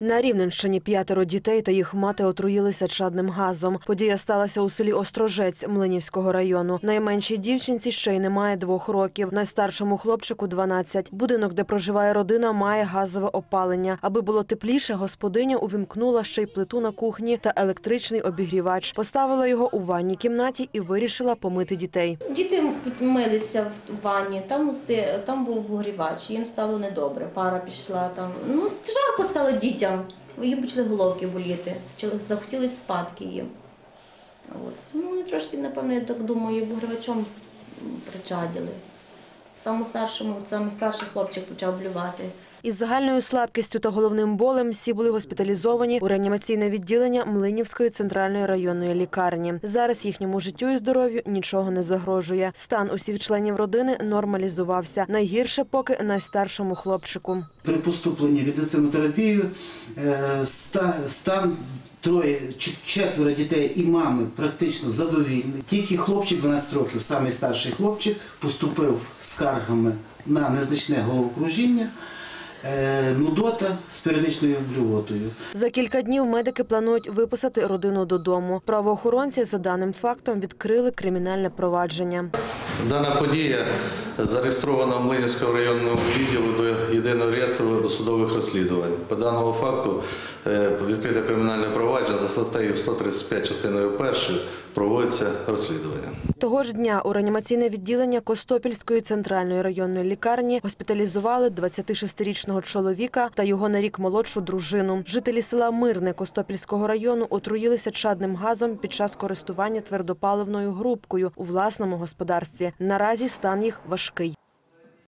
На Рівненщині п'ятеро дітей та їх мати отруїлися чадним газом. Подія сталася у селі Острожець Млинівського району. Найменшій дівчинці ще й немає двох років. Найстаршому хлопчику 12. Будинок, де проживає родина, має газове опалення. Аби було тепліше, господиня увімкнула ще й плиту на кухні та електричний обігрівач. Поставила його у ванній кімнаті і вирішила помити дітей. Діти милися в ванні, там, там був обогрівач, їм стало недобре, пара пішла там. Ну, жарко стало дітям. Їм почали головки боліти, захотілися спадки їм. От. Ну, вони трошки, напевно, я так думаю, бугривачом причаділи. Самому старшому, самий старший хлопчик почав блювати. Із загальною слабкістю та головним болем всі були госпіталізовані у реанімаційне відділення Млинівської центральної районної лікарні. Зараз їхньому життю і здоров'ю нічого не загрожує. Стан усіх членів родини нормалізувався. Найгірше поки найстаршому хлопчику. При поступленні в інтенсивну терапію е, ста- стан троє, четверо дітей і мами практично задовільний. Тільки хлопчик 12 років, самий старший хлопчик, поступив скаргами на незначне головокружіння, нудота з періодичною блювотою. За кілька днів медики планують виписати родину додому. Правоохоронці за даним фактом відкрили кримінальне провадження. Дана подія зареєстрована в Млинівському районному відділу до єдиного реєстру досудових розслідувань. По даному факту е, відкрите кримінальне провадження за статтею 135 частиною 1 проводиться розслідування. Того ж дня у реанімаційне відділення Костопільської центральної районної лікарні госпіталізували 26-річного чоловіка та його на рік молодшу дружину. Жителі села Мирне Костопільського району отруїлися чадним газом під час користування твердопаливною грубкою у власному господарстві. Наразі стан їх важкий.